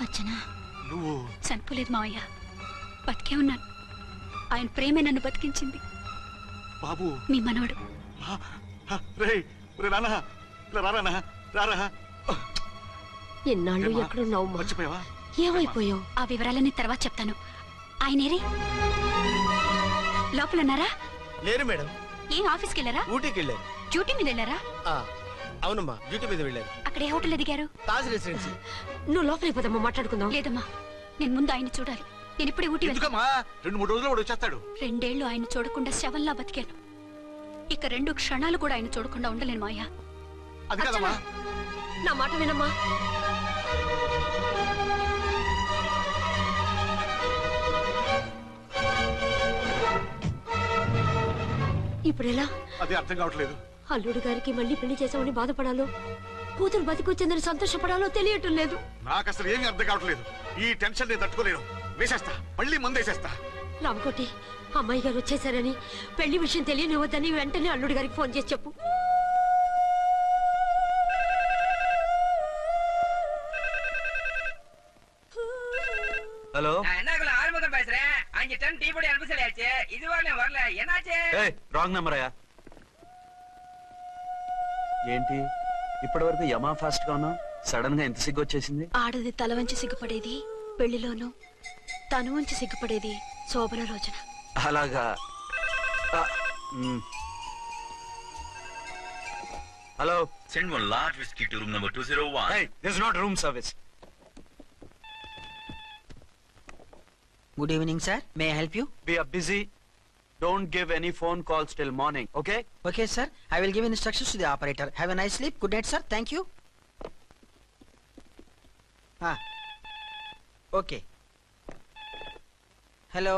అచ్చనా నువ్వు చనిపోలేదు మావయ్య. బతికే ఉన్నాను. ఆయన ప్రేమే నన్ను బతికించింది. బాబు. మీ మనవడు. ఎన్నాళ్ళు? ఎక్కడున్నావు? మర్చిపోయావా? ఏమైపోయావు? ఆ వివరాలన్నీ తర్వాత చెప్తాను. ఆయనేరి లోపల ఉన్నారా లేరు మేడం. ఏం ఆఫీస్కి వెళ్ళారా? ఊటీకి వెళ్ళారు. డ్యూటీ మీద వెళ్ళారా? ఆ, అవునమ్మా డ్యూటీ మీద వెళ్ళారు. అక్కడ ఏ హోటల్ ఎదిగారు తాజ్ రెసిడెన్సీ. నువ్వు లోపలికి పోదమ్మా మాట్లాడుకుందాం. లేదమ్మా నేను ముందు ఆయన చూడాలి. నేను ఇప్పుడే ఊటీ వెళ్తాను. ఎందుకమ్మా? రెండు మూడు రోజులు వాడు వచ్చేస్తాడు. రెండేళ్ళు ఆయన చూడకుండా శవంలా బతికాను. ఇక రెండు క్షణాలు కూడా ఆయన చూడకుండా ఉండలేను మాయా. అది కదమ్మా. నా మాట వినమ్మా. ఇప్పుడు ఎలా? అది అర్థం కావట్లేదు. అల్లుడు గారికి మళ్ళీ పెళ్లి చేసామని బాధపడాలో కూతురు బతికొచ్చిందని సంతోషపడాలో తెలియటం లేదు నాకు అసలు ఏమీ అర్థం కావట్లేదు ఈ టెన్షన్ నేను తట్టుకోలేను వేసేస్తా మళ్ళీ మందేసేస్తా రామకోటి అమ్మాయి గారు వచ్చేసారని పెళ్లి విషయం తెలియనివ్వద్దని వెంటనే అల్లుడు గారికి ఫోన్ చేసి చెప్పు ஹலோ என்னக்குள்ள ஆறுமுகம் பேசுறேன் அஞ்சு டன் டீ பொடி அனுப்ப சொல்லியாச்சு இது வரலையும் வரல என்னாச்சு ఏయ్ రాంగ్ నెంబర్ అయ్యా ఏంటి? ఇప్పటి వరకు యమా ఫాస్ట్గా ఉన్నావు సడన్గా ఎంత సిగ్గు వచ్చేసింది ఆడది తల వంచి సిగ్గుపడేది పెళ్ళిలోనూ తను వంచి సిగ్గుపడేది శోభన రోజున. అలాగా. ఆ, మ్. Hello. Send one large whiskey to room number 201. This not room service good evening sir may help you we are busy don't give any phone calls till morning okay okay sir I will give instructions to the operator have a nice sleep good night sir thank you okay hello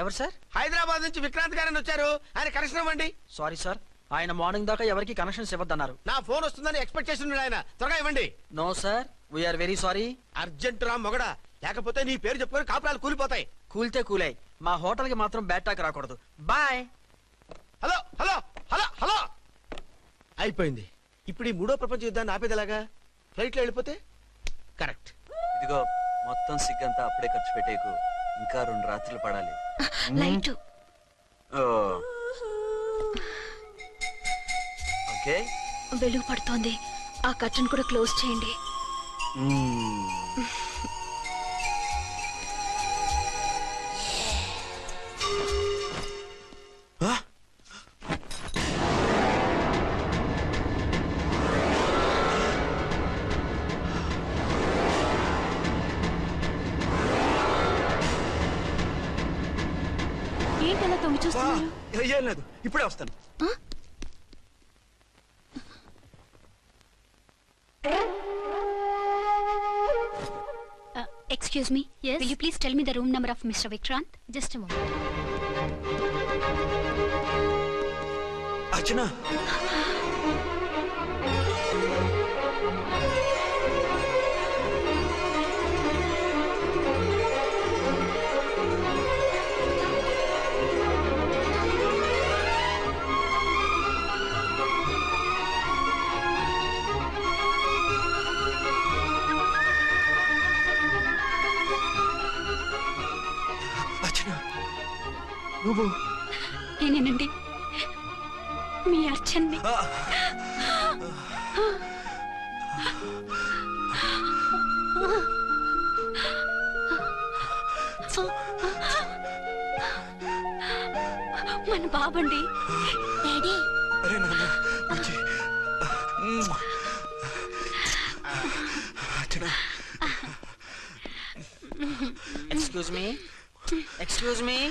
ఎవరు sir Hyderabad నుంచి విక్రాంత్ గారని వచ్చారు. ఆయన connection ఇవ్వండి. Sorry sir ఆయన morning దాకా ఎవరికి connections ఇవ్వద్దన్నారు. నా ఫోన్ వస్తుందని ఎక్స్పెక్ట్ చేసి ఆయన. త్వరగా ఇవ్వండి. No sir we are very sorry urgent రా మొగడా. లేకపోతే నీ పేరు చెప్పుకొని కాపురాలు కూలిపోతాయి. కూల్తే కూలాయి మా హోటల్కి మాత్రం బ్యాట్ టాక్ రాకూడదు. Bye. Hello hello hello hello. అయిపోయింది. ఇప్పుడు ఈ మూడో ప్రపంచ యుద్ధాన్ని ఆపేదిలాగా? ఫ్లైట్లో వెళ్ళిపోతే? కరెక్ట్. ఇదిగో మొత్తం సిగ్గంతా అప్పుడే ఖర్చు పెట్టేకు. ఇంకా రెండు రాత్రులు పడాలి. లైట్. ఓకే. వెలుగు పడుతోంది. ఆ కర్టన్ కూడా క్లోజ్ చేయండి. ఇప్పుడే వస్తాను. Excuse me will you please tell me the room number of mister Vikrant just Archana Archana! నువ్వు? నేనేనండి. మీ అర్చన్ని. మన బాబండి. డాడీ. అరే నాన్న. Archana. Excuse me. Excuse me.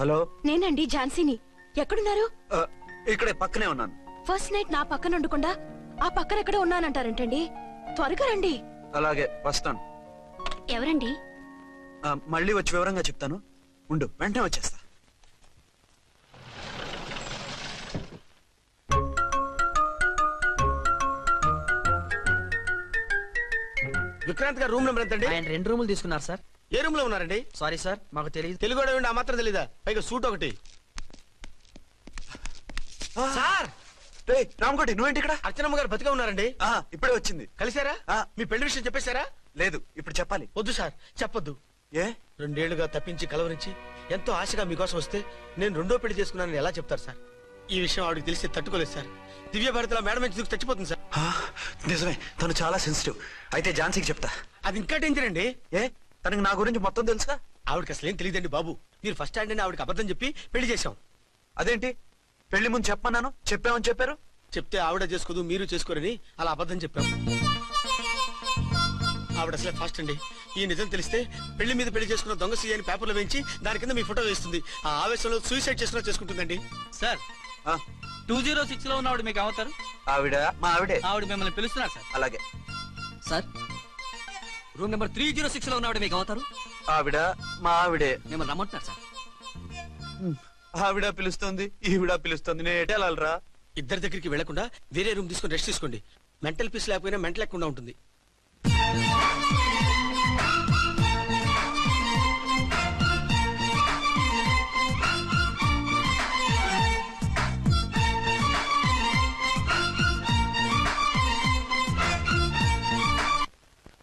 Hello? నేనండి ఝాన్సీని. ఎక్కడున్నారు? ఇక్కడే పక్కనే ఉన్నాను. ఫస్ట్ నైట్ నా పక్కన ఉండకుండా ఆ పక్కన ఎక్కడ ఉన్నానంటారంటండి. త్వరగా రండి. అలాగే వస్తాను. ఎవరండి? ఆ, మళ్ళీ వచ్చి వివరంగా చెప్తాను. ఉండు వెంటనే వచ్చేస్తా. విక్రాంత్ గారు రూమ్ నెంబర్ ఎంతండి? ఆయన రెండు రూములు తీసుకున్నారు సార్. ఏ రూమ్లో ఉన్నారండి? సారీ సార్ మాకు తెలియదు తెలుగు? ఆ మాత్రం తెలీదా? పైగా సూట్ ఒకటి. సార్! రేయ్, రామకోటి నువ్వేంటి ఇక్కడ? అర్చనమ్మ గారు బతిగా ఉన్నారండి. ఆ, ఇప్పుడే వచ్చింది. కలిసారా ఆ. మీ పెళ్ళి విషయం చెప్పేశారా? లేదు ఇప్పుడు చెప్పాలి. వద్దు సార్. చెప్పొద్దు. ఏ? రెండేళ్ళుగా తప్పించి కలవరించి ఎంతో ఆశగా మీకోసం వస్తే నేను రెండో పెళ్ళి చేసుకున్నానని ఎలా చెప్తారు సార్? ఈ విషయం ఆవిడకి తెలిసి తట్టుకోలేదు సార్. దివ్య భారతిలో మేడం నుంచి దూకి చచ్చిపోతుంది సార్? ఆ, నిజమే. తను చాలా సెన్సిటివ్ అయితే ఝాన్సీకి చెప్తా. అది ఇంకా డేంజర్ అండి. ఏ? తనకి నా గురించి మొత్తం తెలుసా? ఆవిడకి అసలు ఏం తెలియదండి బాబు. మీరు ఫస్ట్ హ్యాండ్ అని ఆవిడకి అబద్ధం చెప్పి పెళ్ళి చేశాం. అదేంటి? పెళ్ళి ముందు చెప్పమన్నాను? చెప్పామని చెప్పారు? చెప్తే ఆవిడ చేసుకోదు మీరు చేసుకోరని అలా అబద్ధం చెప్పాం. ఆవిడ అసలే ఫాస్ట్ అండి. ఈ నిజం తెలిస్తే పెళ్ళి మీద పెళ్ళి చేసుకున్న దొంగ సీ అని పేపర్లో వేయించి దాని కింద మీ ఫోటో వేస్తుంది. ఆ ఆవేశంలో సూసైడ్ చేసుకున్నా చేసుకుంటుందండి. సార్ ఆ, టూ జీరో సిక్స్లో ఉన్నవాడు మీకు అవుతారు ఆవిడ? మా ఆవిడే. ఆవిడ మిమ్మల్ని పిలుస్తున్నారు సార్. అలాగే. Sir room number three zero సిక్స్లో ఉన్నవాడు మీకు అవుతారు? ఆవిడ మా ఆవిడే. మిమ్మల్ని రమ్మంటున్నారు సార్. ఆవిడ పిలుస్తుంది ఈవిడ పిలుస్తుంది. నేను ఎటు వెళ్ళాలిరా? ఇద్దరి దగ్గరికి వెళ్ళకుండా వేరే రూమ్ తీసుకొని రెస్ట్ తీసుకోండి. మెంటల్ పీస్ లేకపోయినా మెంటల్ లేకుండా ఉంటుంది.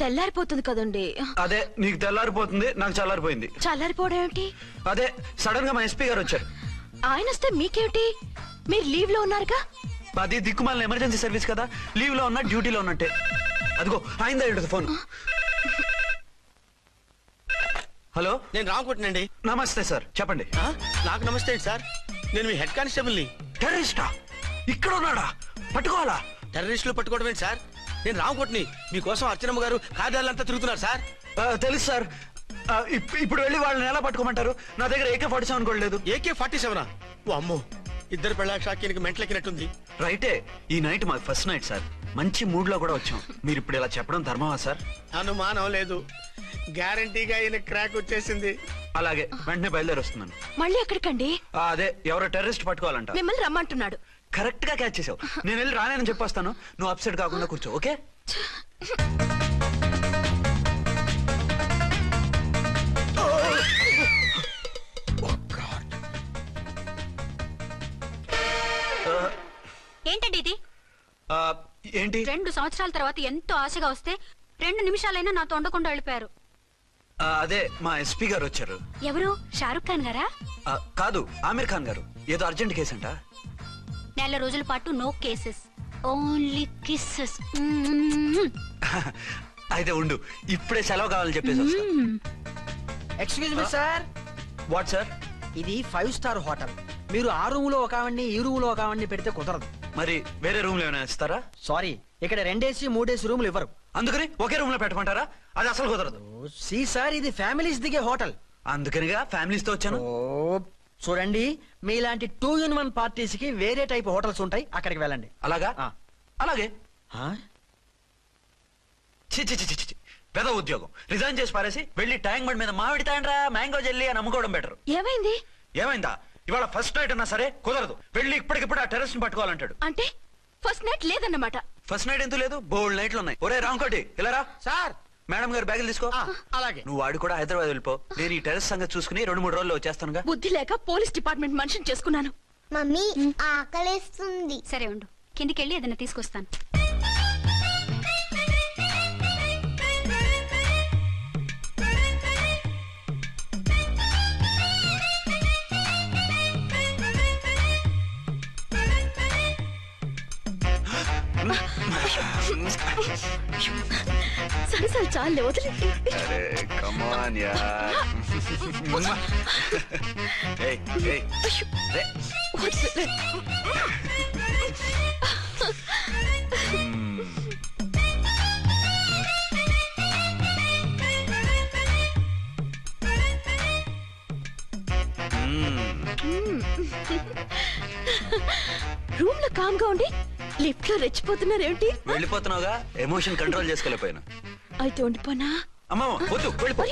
తెల్లారిపోతుంది కదండి. అదే నీకు తెల్లారిపోతుంది నాకు చల్లారిపోయింది. చల్లారిపోవడం ఏమిటి అదే సడన్గా మా ఎస్పీ గారు వచ్చారు. ఆయన వస్తే మీకేమిటి? మీరు లీవ్లో ఉన్నారుగా? అది దిక్కుమాలిన ఎమర్జెన్సీ సర్వీస్ కదా. లీవ్లో ఉన్నా డ్యూటీలో ఉన్నట్టే. అదిగో అయిందా ఉంటుంది ఫోన్? హలో? నేను రామకుంటునండి నమస్తే సార్ చెప్పండి. ఆ? నాకు నమస్తే అండి సార్? నేను మీ హెడ్ కానిస్టేబుల్ని. టెర్రరిస్టా? ఇక్కడ ఉన్నాడా పట్టుకోవాలా? టెర్రరిస్టులు పట్టుకోవడం ఏంటి సార్? నేను రామకోట్ని మీకోసం అర్చనమ్మ గారు కార్యాలంతా తిరుగుతున్నారు సార్. తెలుసు సార్. ఇప్పుడు వెళ్ళి వాళ్ళని ఎలా పట్టుకోమంటారు? నా దగ్గర ఏకే ఫార్టీ సెవెన్ కూడా లేదు. AK forty సెవెనా? ఓ అమ్మో. ఇద్దరు పెళ్ళ షాకీనికి మెంటలెక్కినట్టుంది. రైటే ఈ నైట్ మాకు ఫస్ట్ నైట్ సార్. మంచి మూడ్లో కూడా వచ్చాం. మీరు ఇప్పుడు ఇలా చెప్పడం ధర్మమా సార్? అనుమానం లేదు. గ్యారంటీగా ఈయన క్రాక్ వచ్చేసింది. అలాగే వెంటనే బయలుదేరి వస్తున్నాను. మళ్ళీ ఎక్కడికండి? అదే ఎవరో టెర్రరిస్ట్ పట్టుకోవాలంట. మిమ్మల్ని రమ్మంటున్నాడు. కరెక్ట్గా క్యాచ్ చేసావు. నేను వెళ్ళి రానని చెప్పొస్తాను. నువ్వు అప్సెట్ కాకుండా కూర్చో ఓకే? ఏంటండి ఇది? ఆ, ఏంటి? రెండు సంవత్సరాల తర్వాత ఎంతో ఆశగా వస్తే రెండు నిమిషాలైనా నాతో ఉండకుండా వెళ్ళిపోయారు. ఆ, అదే మా ఎస్పీ గారు వచ్చారు. ఎవరు? షారుఖ్ ఖాన్ గారా? ఆ, కాదు ఆమీర్ ఖాన్ గారు. ఏదో అర్జెంట్ కేసు అంట నెల రోజుల పాటు నో కేసెస్. ఓన్లీ కిస్సెస్ అయితే ఉండు ఇప్పుడే సెలవు కావాలని చెప్పేసి వస్తా. Excuse me sir what sir ఇది ఫైవ్ స్టార్ హోటల్. మీరు ఆ రూమ్లో ఒక ఆవిడ్ని ఈ రూమ్లో ఒక ఆవిడ్ని పెడితే కుదరదు. మరి వేరే రూమ్లు ఏమైనా ఇస్తారా? సారీ ఇక్కడ రెండేసి మూడేసి రూములు ఇవ్వరు. అందుకని ఒకే రూమ్లో పెట్టమంటారా? అది అసలు కుదరదు. సి సార్ ఇది ఫ్యామిలీస్ దిగే హోటల్. అందుకనిగా ఫ్యామిలీస్తో వచ్చాను. ఓ చూడండి మీలాంటి టూ ఇన్ వన్ పార్టీస్కి వేరే టైప్ హోటల్స్ ఉంటాయి అక్కడికి వెళ్ళండి. అలాగా? ఆ. అలాగే? ఆ? చి చి చి చి, చి పెద్ద ఉద్యోగం. రిజైన్ చేసి పారేసి వెళ్ళి ట్యాంక్ బండ్ మీద మామిడి తాండ్రా మ్యాంగో జెల్లీ అని అమ్ముకోవడం బెటర్. ఏమైంది? ఏమైందా? ఇవాళ ఫస్ట్ నైట్ అన్నా సరే కుదరదు. వెళ్ళి ఇప్పటికిప్పుడు ఆ టెర్రస్ని పట్టుకోవాలంటాడు. అంటే ఫస్ట్ నైట్ లేదన్నమాట. ఫస్ట్ నైట్ ఎందుకు లేదు? బోల్డ్ నైట్లు ఉన్నాయి. ఒరే రాంకోటి ఇలా రా. సార్ మేడం గారు బ్యాగులు తీసుకో. అలాగే. నువ్వు వాడు కూడా హైదరాబాద్ వెళ్ళిపో. నేను ఈ టెర్రస్ సంగతి చూసుకుని రెండు మూడు రోజుల్లో వచ్చేస్తానుగా. బుద్ధి లేక పోలీస్ డిపార్ట్మెంట్ మనిషిని చేసుకున్నాను. మమ్మీ ఆకలేస్తుంది. సరే ఉండు. కిందికెళ్ళి ఏదైనా తీసుకొస్తాను. సరే సరే చాలే వదిలే. అరే కమాన్ యార్ ఏయ్ ఏయ్ రే వదిలే. రూమ్లో కామ్గా ఉండి లిఫ్ట్లో రెచ్చిపోతున్నారేంటి వెళ్ళిపోతున్నావుగా? Emotion control చేసుకోలేకపోయినా. అయితే ఉండిపోనా? అమ్మా వద్దు వెళ్ళిపో.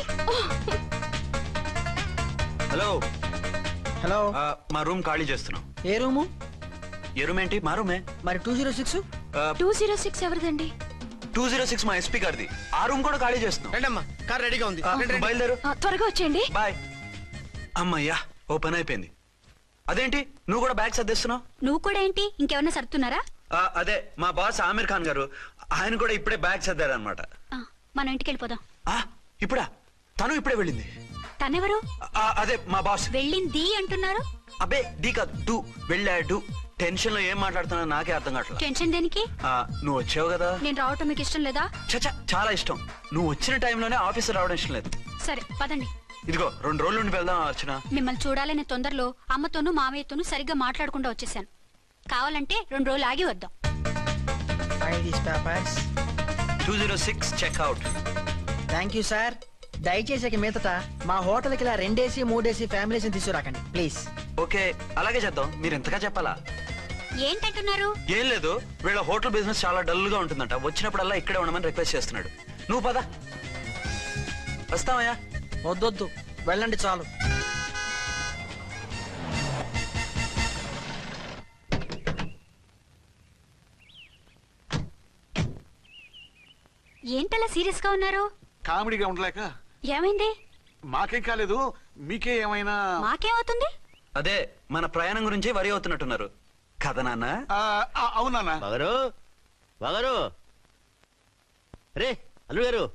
హలో. హలో. ఆ, మా రూమ్ ఖాళీ చేస్తున్నాం. ఏ రూము? ఏ రూమ్ ఏంటి? మా రూమే. మరి two zero six? Two zero six ఎవరిదండి? టూ జీరో సిక్స్ మా ఎస్పీ గారిది. ఆ రూమ్ కూడా ఖాళీ చేస్తున్నాం. రండమ్మా కార్ రెడీగా ఉంది. ఆ, రండి, రండి. బయలుదేరు. ఆ, త్వరగా వచ్చేయండి. బాయ్. అమ్మయ్యా ఓ పని అయిపోయింది. అదేంటి? నువ్వు కూడా బ్యాగ్ సర్దిస్తున్నావు? నువ్వు కూడా ఏంటి? ఇంకెవరన్నా సర్దుతున్నారా? ఆ, అదే మా బాస్ ఆమీర్ ఖాన్ గారు. ఆయన కూడా ఇప్పుడే బ్యాగ్ సర్దారనమాట మనం ఇంటికి వెళ్ళిపోదాం ఇప్పుడా? తను ఇప్పుడే వెళ్ళింది. తనెవరు? ఆ, అదే మా బాస్. వెళ్ళింది అంటున్నారు? అబ్బే డీ కాదు డూ. వెళ్ళాడు. టెన్షన్లో ఏం మాట్లాడుతున్నా నాకే అర్థం కావట్లేదు టెన్షన్ దేనికి? నువ్వు వచ్చావు కదా? నేను రావటం మీకు ఇష్టం లేదా? చచ్చా చాలా ఇష్టం. నువ్వు వచ్చిన టైంలోనే ఆఫీస్ రావడం ఇష్టం లేదు. సరే పదండి. ఇదిగో రెండు రోజుల నుండి వెళ్దాం అర్చన. మిమ్మల్ని చూడాలనే తొందరలో అమ్మతోనూ మామయ్యతోనూ సరిగ్గా మాట్లాడకుండా వచ్చేసాను కావాలంటే రెండు రోజులు ఆగి వద్దాం. Papers two zero six checkout thank you sir దయచేసి ఇక మీదట మా హోటల్కి ఇలా రెండేసి మూడేసి ఫ్యామిలీస్ తీసుకురాకండి. ప్లీజ్ ఓకే అలాగే చేద్దాం. మీరు ఎంతగా చెప్పాలా? ఏంటంటున్నారు? ఏం లేదు. వీళ్ళ హోటల్ బిజినెస్ చాలా డల్గా ఉంటుందంట. వచ్చినప్పుడల్లా ఇక్కడే ఉండమని రిక్వెస్ట్ చేస్తున్నాడు. నువ్వు పద. వస్తావయ్యా? వద్దొద్దు. వెళ్ళండి చాలు. ఏంటలా సీరియస్గా ఉన్నారు? కామెడీగా ఉండలేక. ఏమైంది? మాకేం కాలేదు మీకే ఏమైనా? మాకేమవుతుంది? అదే మన ప్రయాణం గురించి వరి అవుతున్నట్టున్నారు. కదా నాన్న? బాగారు బాగారు రే అల్లు గారు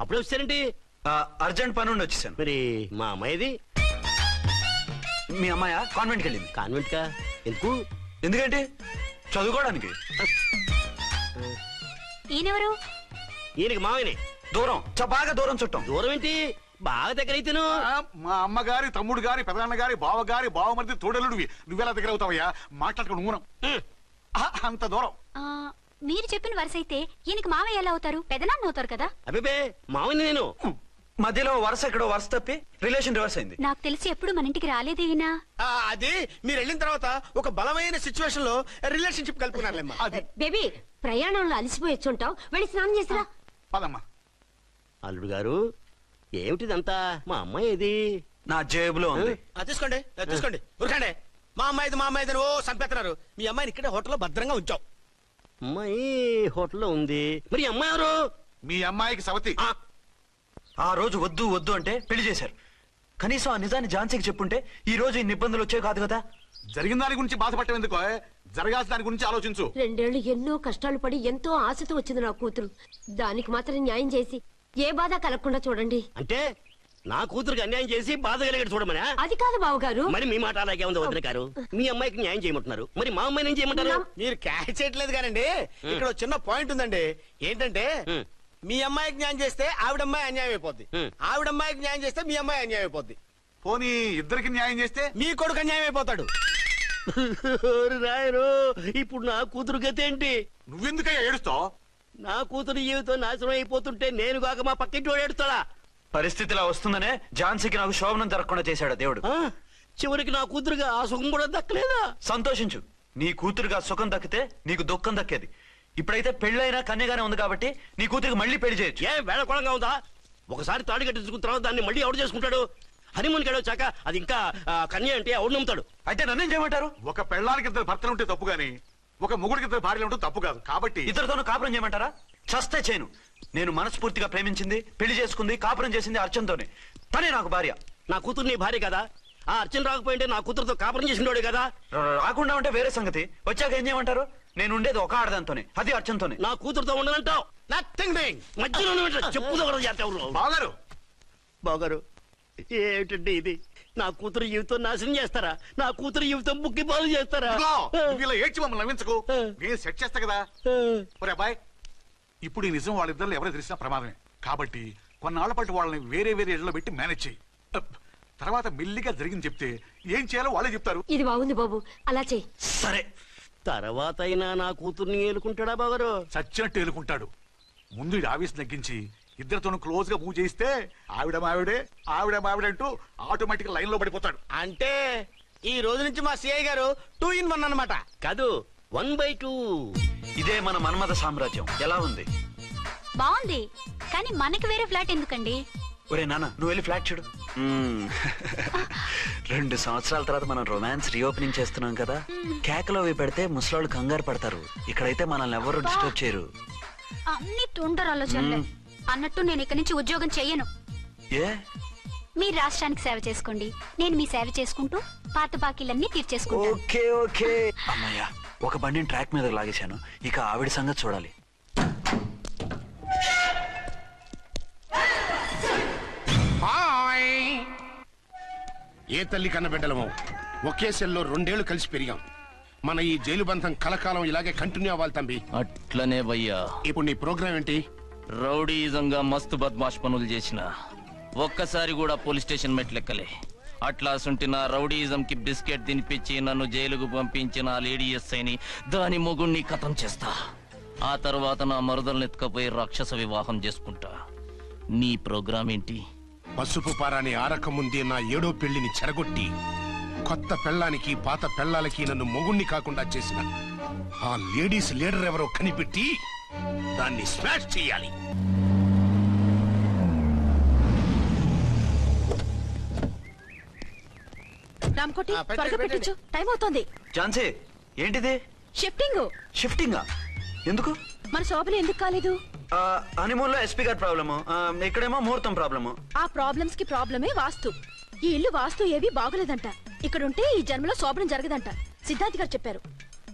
అప్పుడే వచ్చారేంటి? ఆ, అర్జెంట్ పని ఉండి వచ్చేసాను. మరి మా అమ్మాయిది? మీ అమ్మాయ? కాన్వెంట్కి వెళ్ళింది కాన్వెంట్ కా? ఎందుకు? ఎందుకంటే చదువుకోవడానికి. ఈయనెవరు? ఈయనకి మామయ్యనే దూరం. చ- బాగా దూరం చుట్టం. దూరం ఏంటి బాగా దగ్గర అయితేను ఆ, మా అమ్మగారి తమ్ముడు గారి పెదనాన్న గారి బావ గారి బావమరిది తోడలుడివి నువ్వెలా దగ్గర అవుతావయ్యా మాట్లాడుకుని ఊనం. అంత దూరం. ఆ, మీరు చెప్పిన వరుస అయితే ఈయనకి మామయ్య ఎలా అవుతారు? పెదనాన్న అవుతారు కదా? అబ్బే మామయ్య నేను. మధ్యలో వరుస ఎక్కడో వరుస తప్పి రిలేషన్ రివర్స్ అయింది. నాకు తెలిసి ఎప్పుడు మన ఇంటికి రాలేదు ఈయన. ఆ, అది మీరు వెళ్ళిన తర్వాత ఒక బలమైన సిచ్యువేషన్లో రిలేషన్షిప్ కలుపుకున్నారులేమ్మా. అది. బేబీ ప్రయాణంలో అలసిపోయి వచ్చుంటావు వెళ్ళి స్నానం చేసిరా. పదమ్మా. అల్లుడు గారు ఏమిటిదంతా? మా అమ్మాయి ఏది? నా జేబులో ఉంది. ఆ, తీసుకోండి. ఆ, తీసుకోండి. ఉరకండి. మా అమ్మాయిది మా అమ్మాయిది ఓ చంపేస్తున్నారు మీ అమ్మాయిని ఇక్కడే హోటల్లో భద్రంగా ఉంచాం అమ్మాయి హోటల్లో ఉంది. మరి ఈ అమ్మాయి ఎవరు? మీ అమ్మాయికి సవతి. ఆ, ఆ రోజు వద్దు వద్దు అంటే పెళ్ళి చేశారు. కనీసం ఆ నిజాన్ని ఝాన్సీకి చెప్పుంటే ఈ రోజు ఇన్ని ఇబ్బందులు వచ్చే కాదు కదా? జరిగిన దాని గురించి బాధపడటం ఎందుకో? జరగాల్సిన దాని గురించి ఆలోచించు. రెండేళ్ళు ఎన్నో కష్టాలు పడి ఎంతో ఆశతో వచ్చింది నా కూతురు. దానికి మాత్రం న్యాయం చేసి ఏ బాధ కలగకుండా చూడండి. అంటే నా కూతురికి అన్యాయం చేసి బాధ కలిగేది చూడమనా? అది కాదు బావగారు. మరి మీ మాట అలాగే ఉంది వదిన గారు. మీ అమ్మాయికి న్యాయం చేయమంటున్నారు. మరి మా అమ్మాయిని ఏం చేయమంటారు? మీరు క్యాచ్ చేయట్లేదు కానండి. ఇక్కడ చిన్న పాయింట్ ఉందండి. ఏంటంటే. మీ అమ్మాయికి న్యాయం చేస్తే ఆవిడ అమ్మాయి అన్యాయం అయిపోద్ది. ఉం. ఆవిడ అమ్మాయికి న్యాయం చేస్తే మీ అమ్మాయి అన్యాయం అయిపోద్ది. పోనీ ఇద్దరికి న్యాయం చేస్తే? మీ కొడుకు అన్యాయం అయిపోతాడు. ఓరి నాయను ఇప్పుడు నా కూతురు గతి ఏంటి? నువ్వెందుకయ్యా ఏడుస్తావు? నా కూతురు జీవితం నాశనం అయిపోతుంటే నేను కాక మా పక్కింటి వాడు ఏడుస్తాడా? పరిస్థితి ఇలా వస్తుందనే ఝాన్సీకి నాకు శోభనం జరగకుండా చేశాడు ఆ దేవుడు. ఆ? చివరికి నా కూతురుగా ఆ సుఖం కూడా దక్కలేదా? సంతోషించు. నీ కూతురుగా సుఖం దక్కితే నీకు దుఃఖం దక్కేది. ఇప్పుడైతే పెళ్ళైనా కన్యగానే ఉంది కాబట్టి నీ కూతురికి మళ్ళీ పెళ్ళి చేయొచ్చు. ఏ వేళకోళంగా ఉందా? ఒకసారి తాడు కట్టించుకున్న తర్వాత దాన్ని మళ్ళీ ఎవడు చేసుకుంటాడు? హనీమూన్ గడు వచ్చాక అది ఇంకా ఆ, కన్య అంటే ఎవడు నమ్ముతాడు. అయితే నన్నేం చేయమంటారు? ఒక పెళ్ళానికి ఇద్దరు భర్తలు ఉంటే తప్పు గాని ఒక మొగుడికి ఇద్దరు భార్యలు ఉంటే తప్పు కాదు. కాబట్టి ఇద్దరితోనూ కాపురం చేయమంటారా? చస్తే చేయను నేను మనస్ఫూర్తిగా ప్రేమించింది పెళ్ళి చేసుకుంది కాపురం చేసింది అర్చనతోనే. తనే నాకు భార్య. నా కూతురు నీ భార్య కదా. ఆ అర్చన రాకపోయింటే నా కూతురుతో కాపురం చేసినోడే కదా. రా- రాకుండా ఉంటే వేరే సంగతి. వచ్చాక ఏం చేయమంటారు? నేను ఉండేది ఒక ఆడదాంతోనే అది అర్చనతోనే. నా కూతురుతో ఉండనంటావు? నథింగ్ డూయింగ్ మధ్యలో చేస్తావు బాగారు బాగారు ఏమిటండి ఇది? నా కూతురు జీవితం నాశనం చేస్తారా? నా కూతురు జీవితం బుక్కి పాలు చేస్తారా? ఇదిగో, నువ్వు ఇలా ఏడ్చి మమ్మల్ని నవ్వించకు. నేను సెట్ చేస్తా కదా. ఒరే అబ్బాయ్ ఇప్పుడు ఈ నిజం వాళ్ళిద్దరు ఎవరో తెలిసినా ప్రమాదమే. కాబట్టి కొన్నాళ్ళ పాటు వాళ్ళని వేరే వేరే ఇళ్ళలో పెట్టి మేనేజ్ చేయి. అప్. తర్వాత మెల్లిగా జరిగింది చెప్తే ఏం చేయాలో వాళ్ళే చెప్తారు. ఇది బాగుంది బాబు. అలా చెయ్యి సరే. తర్వాత అయినా నా కూతుర్ని ఏలుకుంటాడా బాగారు చచ్చినట్టు ఎలుకుంటాడు ముందు ఈ ఆవేశం తగ్గించి ఇద్దరితోనూ క్లోజ్గా మూవ్ చేయిస్తే ఆవిడ మావిడే ఆవిడ మావిడే అంటూ ఆటోమేటిక్ లైన్లో పడిపోతాడు. అంటే ఈ రోజు నుంచి మా సిఐ గారు టూ ఇన్ వన్ అన్నమాట. కాదు వన్ బై టూ ఇదే మన మన్మథ సామ్రాజ్యం. ఎలా ఉంది? బాగుంది. కానీ మనకి వేరే ఫ్లాట్ ఎందుకండి? ఒరే నాన్న నువ్వు వెళ్ళి ఫ్లాట్ చూడు. మ్మ్. రెండు సంవత్సరాల తర్వాత మనం రొమాన్స్ రీఓపెనింగ్ చేస్తున్నాం కదా. కేకలో అవి పెడితే ముసలాళ్ళు కంగారు పడతారు. ఇక్కడైతే మనల్ని ఎవరు డిస్టర్బ్ చేయరు. అన్ని తుంటరు ఆలోచనలే. అన్నట్టు నేను ఇక్కడి నుంచి ఉద్యోగం చెయ్యను. ఏ? మీ రాష్ట్రానికి సేవ చేసుకోండి. నేను మీ సేవ చేసుకుంటూ పాత బాకీలన్నీ తీర్చేసుకుంటాను. Okay okay. అమ్మయ్యా ఒక బండిని ట్రాక్ మీద లాగేశాను. ఇక ఆవిడ సంగతి చూడాలి. హాయ్ ఏ తల్లి కన్న బిడ్డలమో? ఒకే సెల్లో రెండేళ్ళు కలిసి పెరిగాం. మన ఈ జైలు బంధం కలకాలం ఇలాగే కంటిన్యూ అవ్వాలి తంబి అట్లనే భయ్యా ఇప్పుడు నీ ప్రోగ్రామ్ ఏంటి? రౌడీజంగా మస్తు బద్మాష్ పనులు చేసిన. ఒక్కసారి కూడా పోలీస్ స్టేషన్ మెట్లెక్కలే అట్లా సుంటిన నా రౌడీజం కి బిస్కెట్ తినిపించి నన్ను జైలుకు పంపించిన ఆ లేడీ ఎస్ఐని దాని మొగుణ్ణి కథం చేస్తా. ఆ తర్వాత నా మరుదలను ఎత్తుకపోయి రాక్షస వివాహం చేసుకుంటా. నీ ప్రోగ్రామ్ ఏంటి? పసుపు పారాని ఆరక ముందే నా ఏడో పెళ్ళిని చెరగొట్టి కొత్త పెళ్ళానికి పాత పెళ్ళాలకి నన్ను మొగుణ్ణి కాకుండా చేసిన. ఆ లేడీస్ లీడర్ ఎవరో కనిపెట్టి దాన్ని స్మాష్ చేయాలి. రామ్కోటి త్వరగా పెట్టించు టైం అవుతోంది. ఝాన్సీ ఏంటిది? షిఫ్టింగ్ షిఫ్టింగా ఎందుకు? మన శోభన ఎందుకు కాలేదు? హనీమూన్లో ఎస్పీ గారి ప్రాబ్లము ఇక్కడేమో ముహూర్తం ప్రాబ్లము. ఆ ప్రాబ్లమ్స్కి ప్రాబ్లమే వాస్తు. ఈ ఇల్లు వాస్తు ఏవి బాగోలేదంట. ఇక్కడుంటే ఈ జన్మలో శోభనం జరగదంట. సిద్ధార్థ్ గారు చెప్పారు.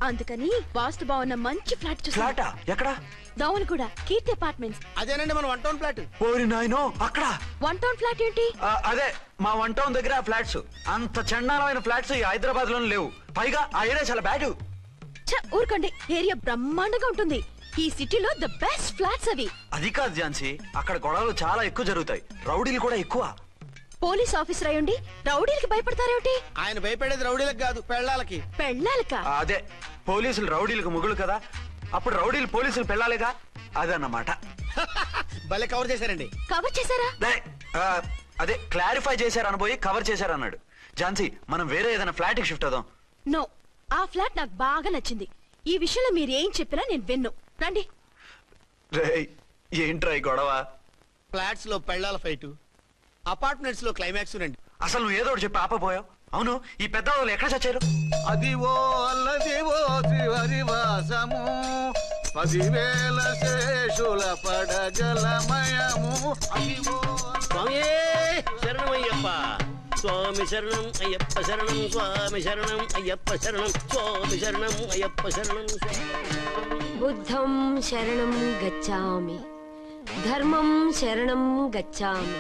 అందుకని వాస్తు బాగున్న మంచి ఫ్లాట్ చూసా ఫ్లాటా? ఎక్కడ? దౌన్ కూడా కీర్తి అపార్ట్మెంట్స్. అదేనండి మన వన్ టౌన్ ఫ్లాట్. ఓరి నాయనో అక్కడ? వన్ టౌన్ ఫ్లాట్ ఏంటి? ఆ, అదే మా వన్ టౌన్ దగ్గర ఫ్లాట్స్. అంత చండాలమైన ఫ్లాట్స్ ఈ హైదరాబాద్లో లేవు. పైగా ఆ ఏరియా చాలా బ్యాడ్. ఛ, ఊరుకోండి. ఏరియా బ్రహ్మాండంగా ఉంటుంది. ఈ సిటీలో ద బెస్ట్ ఫ్లాట్స్ అవి. అది కాదు ఝాన్సీ అక్కడ గొడవలు చాలా ఎక్కువ జరుగుతాయి. రౌడీలు కూడా ఎక్కువ. పోలీస్ ఆఫీసర్ అయ్యుండి రౌడీలకి భయపడతారేమిటి? ఆయన భయపడేది రౌడీలకు కాదు పెళ్ళాలకి. పెళ్ళాలక? అదే పోలీసులు రౌడీలకు ముగులు కదా? అప్పుడు రౌడీలు పోలీసులు పెళ్ళాలిగా? అదన్నమాట. భలే కవర్ చేశారండి. కవర్ చేశారా? ఆ, అదే క్లారిఫై చేశారు అనబోయి కవర్ చేశారు అన్నాడు ఝాన్సీ మనం వేరే ఏదైనా ఫ్లాట్కి షిఫ్ట్ అవుదాం. నో ఆ ఫ్లాట్ నాకు బాగా నచ్చింది. ఈ విషయంలో మీరు ఏం చెప్పినా నేను విన్ను. రండి. రేయ్ ఏంట్రా ఈ గొడవ? ఫ్లాట్స్లో పెళ్ళాల ఫైట్ అపార్ట్మెంట్స్లో క్లైమాక్స్ రండి. అసలు నువ్వు ఏదో ఒకటి చెప్పి ఆపపోయావు అవును ఈ పెద్ద వాళ్ళు ఎక్కడ చచ్చారు? అదివో అల్లదివో త్రివరివాసము పదివేల శేషుల పడగలమయము. అదివో స్వామి శరణమయ్యప్ప స్వామి శరణం అయ్యప్ప శరణం స్వామి శరణం అయ్యప్ప శరణం స్వామి శరణం అయ్యప్ప శరణం. బుద్ధం శరణం గచ్చామి. ధర్మం శరణం గచ్చామి.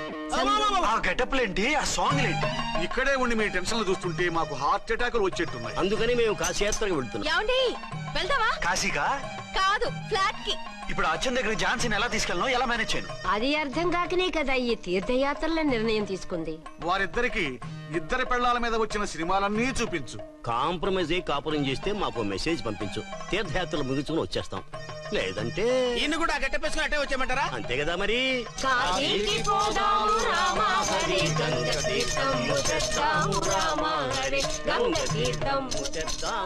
ఆ గెటప్లు ఏంటి ఆ సాంగ్ ఏంటి ఇక్కడే ఉండి మీ టెన్షన్లు చూస్తుంటే మాకు హార్ట్ అటాకులు వచ్చేట్టున్నాయి. అందుకని మేము కాశీయాత్రకు వెళ్తున్నాం. ఏమండి? వెళ్దామా? కాశీగా కాదు ఫ్లాట్కి. ఇప్పుడు అచ్చన్ దగ్గర ఝాన్సీని ఎలా తీసుకెళ్ళను ఎలా మేనేజ్ చేయను? అది అర్థం కాకనే కదా ఈ తీర్థయాత్రల నిర్ణయం తీసుకుంది. వారిద్దరికి ఇద్దరి పెళ్ళాల మీద వచ్చిన సినిమాలన్నీ చూపించు. కాంప్రమైజ్ అయ్యి కాపురం చేస్తే మాకు మెసేజ్ పంపించు. తీర్థయాత్రలు ముగించుకుని వచ్చేస్తాం. లేదంటే ఈయన కూడా గట్టెప్పేసుకుని అట్టే వచ్చేయమంటారా? అంతే కదా మరి? కాశీకి పోదాము రామా హరి గంగ తీర్థం ముచ్చద్దాము రామా హరి గంగ తీర్థం చేద్దాం